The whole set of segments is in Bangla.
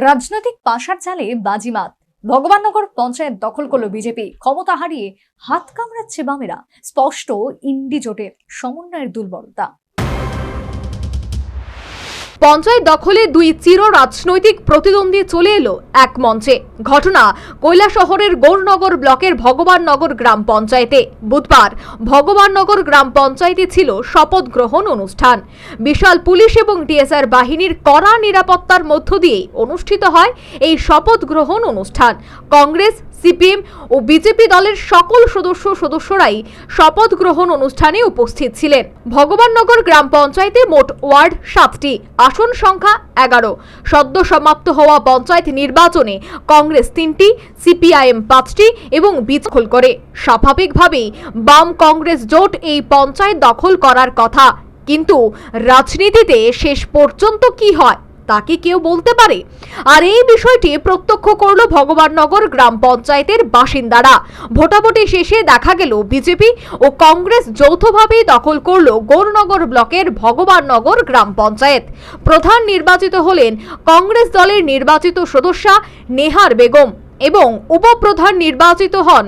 রাজনৈতিক পাশার চালে বাজিমাত। ভগবাননগর পঞ্চায়েত দখল করল বিজেপি। ক্ষমতা হারিয়ে হাত কামড়াচ্ছে বামেরা। স্পষ্ট ইন্ডি জোটের সমন্বয়ের দুর্বলতা। পঞ্চায়েত দখলে দুই চির রাজনৈতিক প্রতিদ্বন্দ্বী চলে এলো এক মঞ্চে। ঘটনা কৈলাসহরের গৌরনগর ব্লকের ভগবাননগর গ্রাম পঞ্চায়েতে। বুধবার ভগবাননগর গ্রাম পঞ্চায়েতে ছিল শপথ গ্রহণ অনুষ্ঠান। বিশাল পুলিশ এবং ডিএসআর বাহিনীর কড়া নিরাপত্তার মধ্য দিয়ে অনুষ্ঠিত হয় এই শপথ গ্রহণ অনুষ্ঠান। কংগ্রেস সিপিএম ও বিজেপি দলের সকল সদস্য সদস্যরাই শপথ গ্রহণ অনুষ্ঠানে উপস্থিত ছিলেন। ভগবাননগর গ্রাম পঞ্চায়েতে মোট ওয়ার্ড সাতটি, আসন সংখ্যা এগারো। সদ্য সমাপ্ত হওয়া পঞ্চায়েত নির্বাচনে কংগ্রেস তিনটি, সিপিআইএম পাঁচটি এবং বিদখল করে। স্বাভাবিকভাবেই বাম কংগ্রেস জোট এই পঞ্চায়েত দখল করার কথা। কিন্তু রাজনীতিতে শেষ পর্যন্ত কি হয়? তা কি কেউ বলতে পারে? আর এই বিষয়টি প্রত্যক্ষ করল ভগবাননগর গ্রাম পঞ্চায়েতের বাসিন্দারা। ভোটাভুটি শেষে দেখা গেল বিজেপি ও কংগ্রেস যৌথভাবে দখল করল গৌরনগর ব্লকের ভগবাননগর গ্রাম পঞ্চায়েত। প্রধান নির্বাচিত হলেন কংগ্রেস দলের নির্বাচিত সদস্যা নেহার বেগম এবং উপপ্রধান নির্বাচিত হন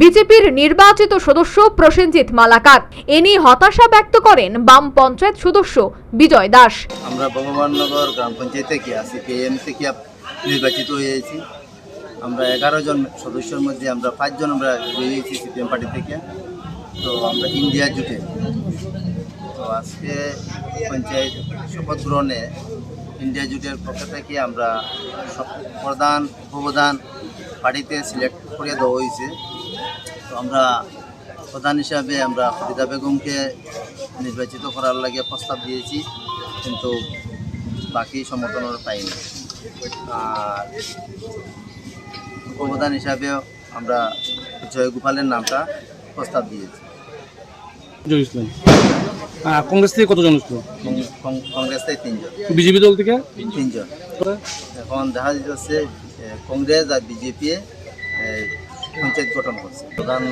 বিজেপির নির্বাচিত সদস্য প্রসেনজিৎ মালাকার। এ নিয়ে হতাশা ব্যক্ত করেন বাম পঞ্চায়েত সদস্য বিজয় দাস। আমরা ভগবাননগর গ্রাম পঞ্চায়েত থেকে সিপিএম থেকে নির্বাচিত হয়েছি আমরা এগারো জন সদস্যের মধ্যে আমরা পাঁচজন আমরা হয়েছি সিপিএম পার্টি থেকে। তো আমরা ইন্ডিয়া জুটে। তো আজকে পঞ্চায়েত শপথ গ্রহণে ইন্ডিয়া জুটের পক্ষ থেকে আমরা প্রধান, উপপ্রধান পার্টিতে সিলেক্ট করে দেওয়া হয়েছে। তো আমরা প্রধান হিসাবে আমরা ফরিদা বেগমকে নির্বাচিত করার লাগে প্রস্তাব দিয়েছি কিন্তু বাকি সমর্থন পাইনি। আর উপপ্রধান হিসাবেও আমরা জয়গোপালের নামটা প্রস্তাব দিয়েছি। কংগ্রেস থেকে কতজন কংগ্রেস থেকে তিনজন। বিজেপি দল থেকে? তিনজন। এখন দেখা যাচ্ছে কংগ্রেস আর বিজেপি পঞ্চায়েত গঠন করছে। প্রধান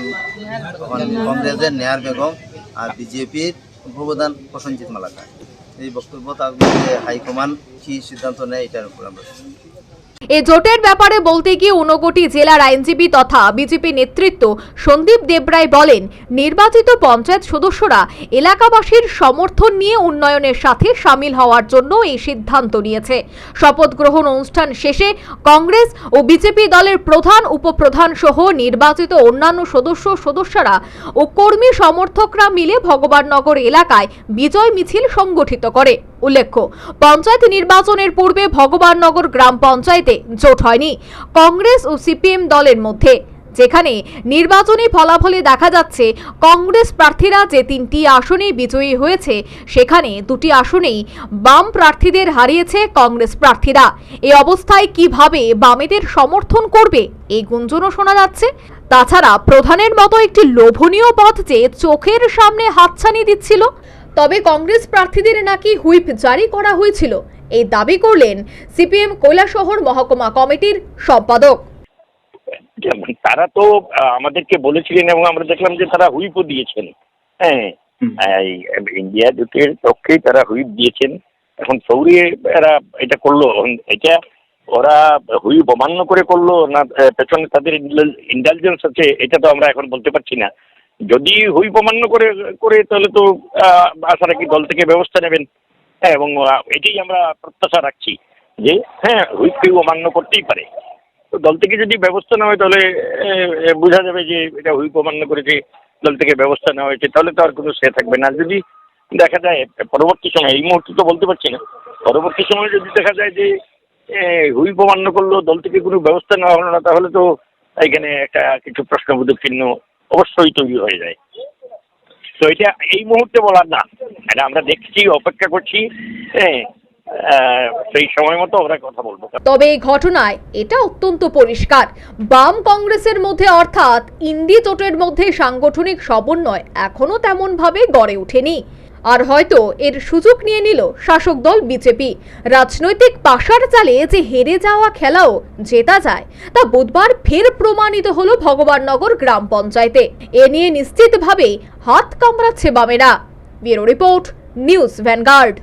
কংগ্রেসের নেহার বেগম আর বিজেপির উপপ্রধান প্রসেনজিৎ মালাকার। এই বক্তব্য হাইকমান্ড কী সিদ্ধান্ত নেয় এটার উপর আমরা এ জোটের ব্যাপারে বলতে গিয়ে ঊনকোটি জেলার আইনজীবী তথা বিজেপি নেতৃত্ব সন্দীপ দেবরায় বলেন, নির্বাচিত পঞ্চায়েত সদস্যরা এলাকাবাসীর সমর্থন নিয়ে উন্নয়নের সাথে সামিল হওয়ার জন্য এই সিদ্ধান্ত নিয়েছে। শপথ গ্রহণ অনুষ্ঠান শেষে কংগ্রেস ও বিজেপি দলের প্রধান, উপপ্রধান সহ নির্বাচিত অন্যান্য সদস্য সদস্যরা ও কর্মী সমর্থকরা মিলে ভগবাননগর এলাকায় বিজয় মিছিল সংগঠিত করে। উল্লেখ্য, পঞ্চায়েত নির্বাচনের পূর্বে ভগবাননগর গ্রাম পঞ্চায়েতে জোট হয়নি। কংগ্রেস ও সিপিএম দলের মধ্যে, যেখানে নির্বাচনী ফলাফলে দেখা যাচ্ছে, কংগ্রেস প্রার্থীরা যে তিনটি আসনে বিজয়ী হয়েছে, সেখানে দুটি আসনেই বাম প্রার্থীদের হারিয়েছে কংগ্রেস প্রার্থীরা। এ অবস্থায় কীভাবে বামেদের সমর্থন করবে, এই গুঞ্জনও শোনা যাচ্ছে। তাছাড়া প্রধানের মতো একটি লোভনীয় পথ যে চোখের সামনে হাতছানি দিচ্ছিল তবে কংগ্রেস প্রার্থীদের নাকি হুইপ জারি করা হয়েছিল। এই দাবি করলেন সিপিএম কৈলাসহর মহকুমা কমিটির সম্পাদক। তারা তো আমাদেরকে বলেছিলেন এবং আমরা দেখলাম যে তারা হুইপও দিয়েছেন। হ্যাঁ এই ইন্ডিয়া জোটের পক্ষেই তারা হুইপ দিয়েছেন। এখন সৌরি এরা এটা করল এটা ওরা হুইপ অমান্য করে করল না পেছনে তাদের ইন্টেলিজেন্স আছে এটা তো আমরা এখন বলতে পারছি না। যদি হুইপ অমান্য করে করে, তাহলে তো আশা রাখি দল থেকে ব্যবস্থা নেবেন। হ্যাঁ এবং এটাই আমরা প্রত্যাশা রাখছি যে হ্যাঁ হুইপ অমান্য করতেই পারে। তো দল থেকে যদি ব্যবস্থা নেওয়া হয়, তাহলে বোঝা যাবে যে, এটা হুইপ অমান্য করেছে দল থেকে ব্যবস্থা নেওয়া হয়েছে, তাহলে তো আর কোনো সে থাকবে না। যদি দেখা যায়, পরবর্তী সময়, এই মুহূর্তে তো বলতে পারছি না, পরবর্তী সময়ে যদি দেখা যায় যে হুইপ অমান্য করল, দল থেকে কোনো ব্যবস্থা নেওয়া হলো না, তাহলে তো এখানে একটা কিছু প্রশ্নবোধক চিহ্ন অবশ্যই তৈরি হয়ে যায়। তো এটা এই মুহূর্তে বলার না। এটা আমরা দেখছি, অপেক্ষা করছি হ্যাঁ সেই সময় মতো আমরা কথা বলব। তবে এই ঘটনায় এটা অত্যন্ত পরিষ্কার। বাম কংগ্রেসের মধ্যে অর্থাৎ ইন্ডি জোটের মধ্যে সাংগঠনিক সমন্বয় এখনও তেমন ভাবে গড়ে ওঠেনি। আর হয়তো এর সুযোগ নিয়ে নিল শাসক দল বিজেপি। রাজনৈতিক পাশার চালে যে হেরে যাওয়া খেলাও জেতা যায়, তা বুধবার ফের প্রমাণিত হলো ভগবাননগর গ্রাম পঞ্চায়েতে। এ নিয়ে নিশ্চিতভাবে হাত কামড়াচ্ছে বামেরা। Bureau report, news Vanguard.